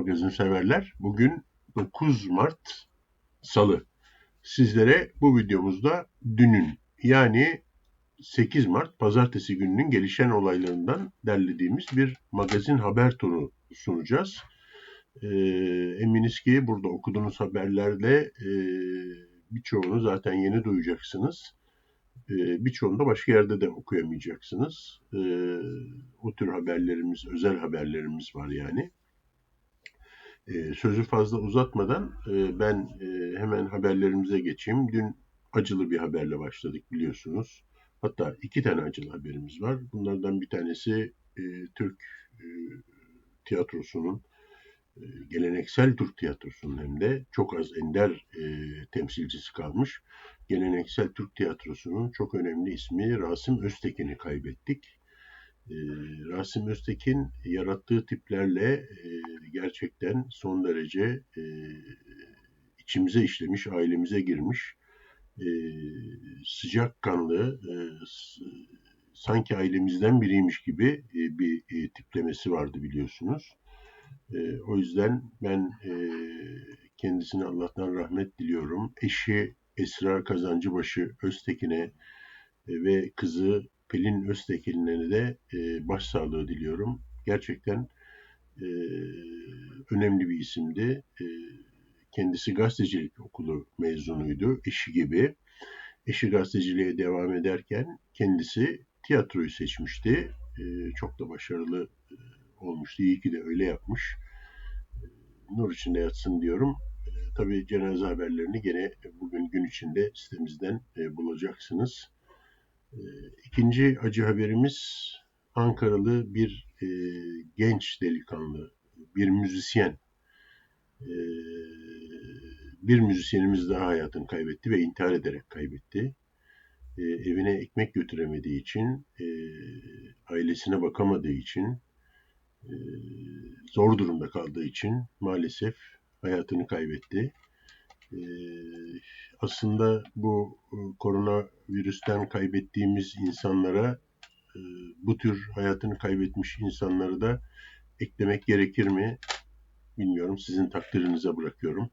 magazin severler. Bugün 9 Mart Salı. Sizlere bu videomuzda dünün yani 8 Mart Pazartesi gününün gelişen olaylarından derlediğimiz bir magazin haber turu sunacağız. Ee, eminiz ki burada okuduğunuz haberlerle e, birçoğunu zaten yeni duyacaksınız. Ee, birçoğunu da başka yerde de okuyamayacaksınız. Ee, o tür haberlerimiz, özel haberlerimiz var yani. Ee, sözü fazla uzatmadan e, ben e, hemen haberlerimize geçeyim. Dün acılı bir haberle başladık biliyorsunuz. Hatta iki tane acılı haberimiz var. Bunlardan bir tanesi e, Türk tiyatrosunun geleneksel Türk tiyatrosunun hem de çok az ender temsilcisi kalmış geleneksel Türk tiyatrosunun çok önemli ismi Rasim Öztekin'i kaybettik. Rasim Öztekin yarattığı tiplerle e, gerçekten son derece e, içimize işlemiş, ailemize girmiş, e, sıcakkanlı, e, sanki ailemizden biriymiş gibi e, bir e, tiplemesi vardı biliyorsunuz. E, o yüzden ben e, kendisine Allah'tan rahmet diliyorum. Eşi Esra Kazancıbaşı Öztekin'e e, ve kızı Pelin Öztekin'e de e, başsağlığı diliyorum. Gerçekten e, önemli bir isimdi. Kendisi gazetecilik okulu mezunuydu, eşi gibi. Eşi gazeteciliğe devam ederken kendisi tiyatroyu seçmişti. Çok da başarılı olmuştu. İyi ki de öyle yapmış. Nur içinde yatsın diyorum. Tabii cenaze haberlerini gene bugün gün içinde sitemizden e, bulacaksınız. E, ikinci acı haberimiz Ankaralı bir e, genç delikanlı, bir müzisyen. E, bir müzisyenimiz daha hayatını kaybetti ve intihar ederek kaybetti. E, evine ekmek götüremediği için, e, ailesine bakamadığı için, e, zor durumda kaldığı için maalesef hayatını kaybetti. Ee, aslında bu e, korona virüsten kaybettiğimiz insanlara e, bu tür hayatını kaybetmiş insanları da eklemek gerekir mi? Bilmiyorum. Sizin takdirinize bırakıyorum.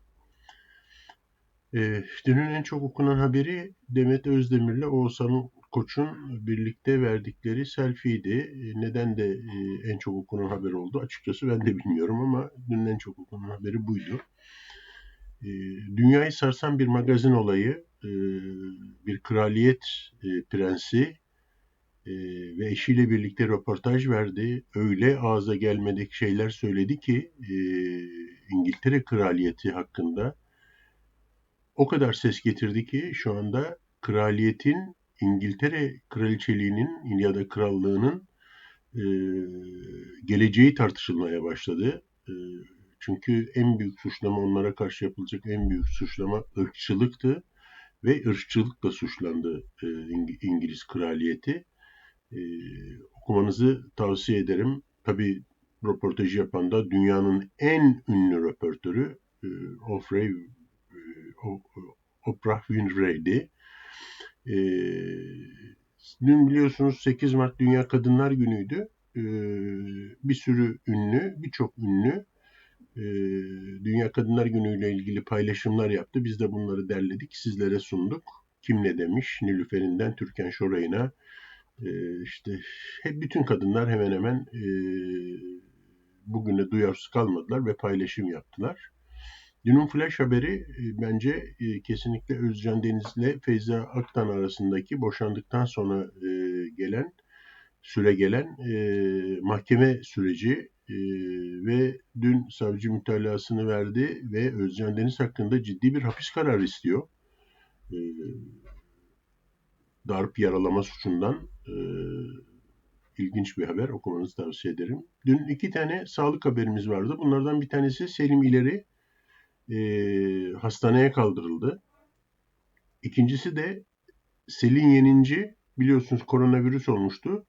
E, dünün en çok okunan haberi Demet Özdemir ile Oğuzhan Koç'un birlikte verdikleri selfie'ydi. E, neden de e, en çok okunan haber oldu açıkçası ben de bilmiyorum ama dünün en çok okunan haberi buydu. E, dünyayı sarsan bir magazin olayı, e, bir kraliyet e, prensi e, ve eşiyle birlikte röportaj verdi. Öyle ağza gelmedik şeyler söyledi ki e, İngiltere kraliyeti hakkında o kadar ses getirdi ki şu anda kraliyetin İngiltere kraliçeliğinin ya da krallığının e, geleceği tartışılmaya başladı. E, çünkü en büyük suçlama onlara karşı yapılacak en büyük suçlama ırkçılıktı ve ırkçılıkla suçlandı e, İngiliz kraliyeti. E, okumanızı tavsiye ederim. Tabi röportajı yapan da dünyanın en ünlü röportörü e, Ofrey, e, Oprah Winfrey'di. E, dün biliyorsunuz 8 Mart Dünya Kadınlar Günü'ydü. E, bir sürü ünlü, birçok ünlü e, Dünya Kadınlar Günü ile ilgili paylaşımlar yaptı. Biz de bunları derledik, sizlere sunduk. Kim ne demiş? Nilüfer'inden Türkan Şoray'ına e, işte hep bütün kadınlar hemen hemen e, bugüne duyarsız kalmadılar ve paylaşım yaptılar. Dünün flash haberi e, bence e, kesinlikle Özcan Deniz ile Feyza Aktan arasındaki boşandıktan sonra e, gelen süre gelen mahkeme süreci ve dün savcı mütalasını verdi ve Özcan Deniz hakkında ciddi bir hapis kararı istiyor. Darp yaralama suçundan ilginç bir haber okumanızı tavsiye ederim. Dün iki tane sağlık haberimiz vardı. Bunlardan bir tanesi Selim İleri e, hastaneye kaldırıldı. İkincisi de Selin Yeninci biliyorsunuz koronavirüs olmuştu.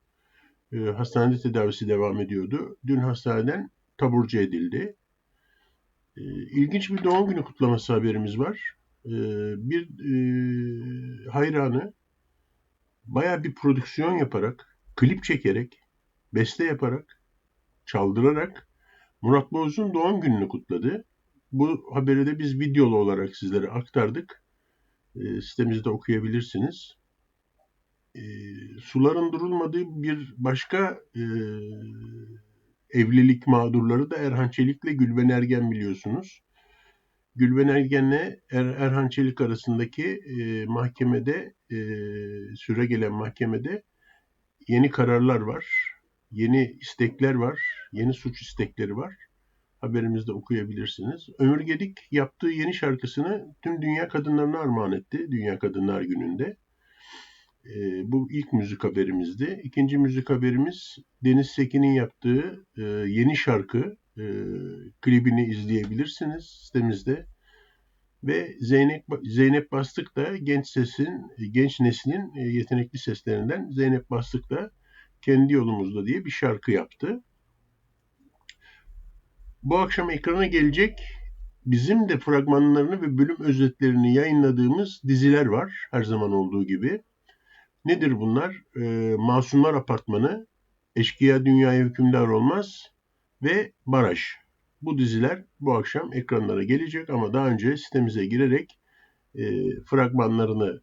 E, hastanede tedavisi devam ediyordu. Dün hastaneden taburcu edildi. E, ilginç bir doğum günü kutlaması haberimiz var. E, bir e, hayranı baya bir prodüksiyon yaparak, klip çekerek, beste yaparak, çaldırarak Murat Boz'un doğum gününü kutladı. Bu haberi de biz videolu olarak sizlere aktardık. E, sitemizde okuyabilirsiniz. E, suların durulmadığı bir başka e, evlilik mağdurları da Erhan Çelik'le Gülben Ergen biliyorsunuz. Gülben Ergen'le er, Erhan Çelik arasındaki e, mahkemede e, süre gelen mahkemede yeni kararlar var, yeni istekler var, yeni suç istekleri var. Haberimizde okuyabilirsiniz. Ömür Gedik yaptığı yeni şarkısını tüm dünya kadınlarına armağan etti. Dünya Kadınlar Günü'nde. E, bu ilk müzik haberimizdi. İkinci müzik haberimiz Deniz Sekin'in yaptığı e, yeni şarkı. E, klibini izleyebilirsiniz sitemizde. Ve Zeynep Zeynep Bastık da genç sesin, genç neslin e, yetenekli seslerinden Zeynep Bastık da kendi yolumuzda diye bir şarkı yaptı. Bu akşam ekrana gelecek bizim de fragmanlarını ve bölüm özetlerini yayınladığımız diziler var her zaman olduğu gibi. Nedir bunlar? E, Masumlar Apartmanı, Eşkıya Dünyaya Hükümdar Olmaz ve Baraj. Bu diziler bu akşam ekranlara gelecek ama daha önce sitemize girerek e, fragmanlarını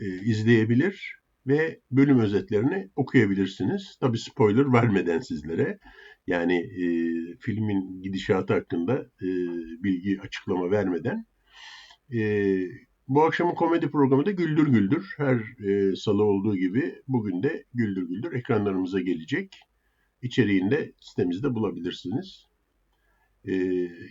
e, izleyebilir ve bölüm özetlerini okuyabilirsiniz. Tabi spoiler vermeden sizlere. Yani e, filmin gidişatı hakkında e, bilgi açıklama vermeden. E, bu akşamın komedi programı da Güldür Güldür. Her e, salı olduğu gibi bugün de Güldür Güldür ekranlarımıza gelecek. İçeriğini de sitemizde bulabilirsiniz. E,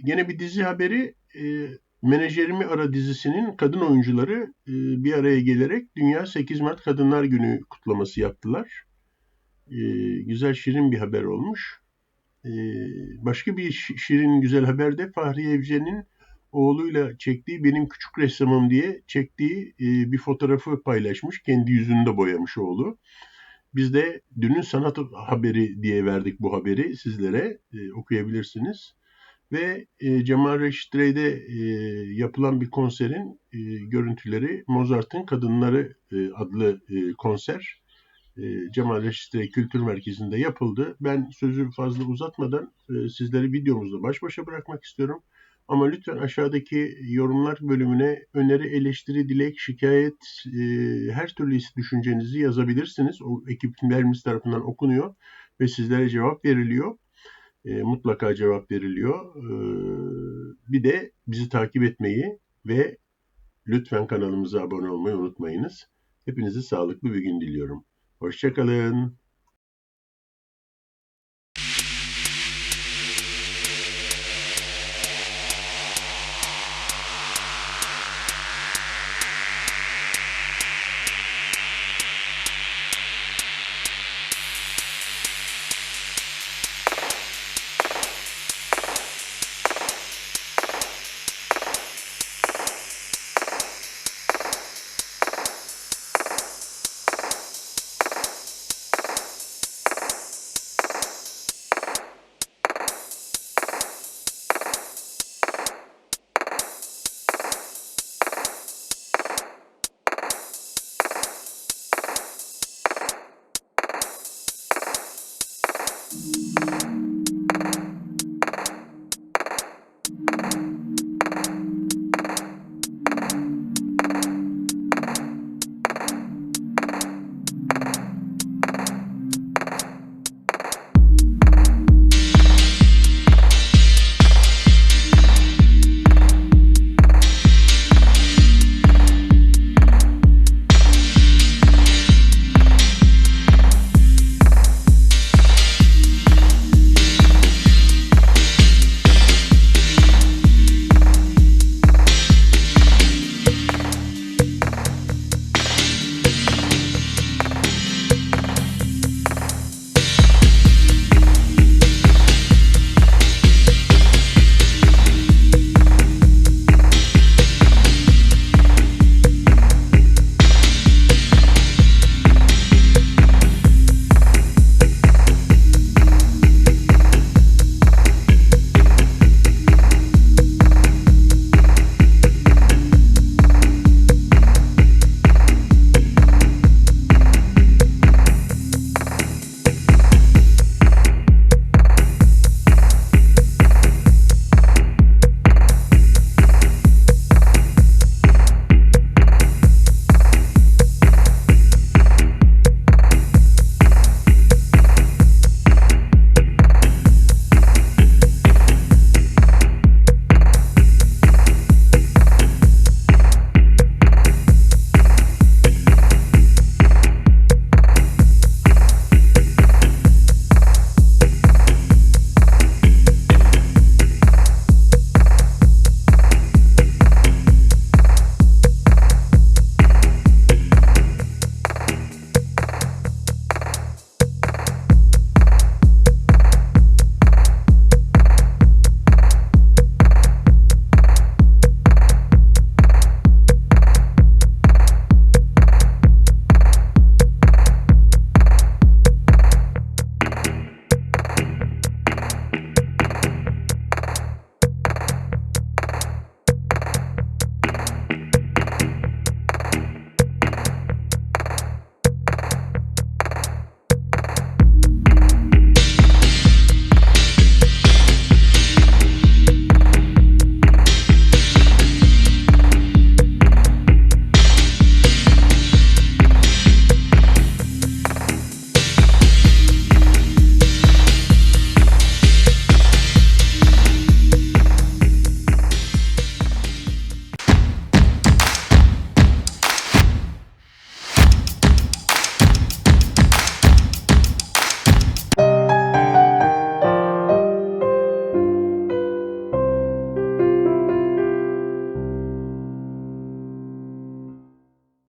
gene bir dizi haberi e, Menajerimi Ara dizisinin kadın oyuncuları e, bir araya gelerek Dünya 8 Mart Kadınlar Günü kutlaması yaptılar. E, güzel şirin bir haber olmuş. E, başka bir şirin güzel haber de Fahri Evcen'in oğluyla çektiği benim küçük ressamım diye çektiği e, bir fotoğrafı paylaşmış. Kendi yüzünü de boyamış oğlu. Biz de dünün sanat haberi diye verdik bu haberi sizlere e, okuyabilirsiniz. Ve e, Cemal Reşit Rey'de e, yapılan bir konserin e, görüntüleri Mozart'ın Kadınları e, adlı e, konser e, Cemal Reşit Rey Kültür Merkezi'nde yapıldı. Ben sözü fazla uzatmadan e, sizleri videomuzla baş başa bırakmak istiyorum. Ama lütfen aşağıdaki yorumlar bölümüne öneri, eleştiri, dilek, şikayet, e, her türlü düşüncenizi yazabilirsiniz. O ekiplerimiz tarafından okunuyor ve sizlere cevap veriliyor. E, mutlaka cevap veriliyor. E, bir de bizi takip etmeyi ve lütfen kanalımıza abone olmayı unutmayınız. Hepinize sağlıklı bir gün diliyorum. Hoşçakalın.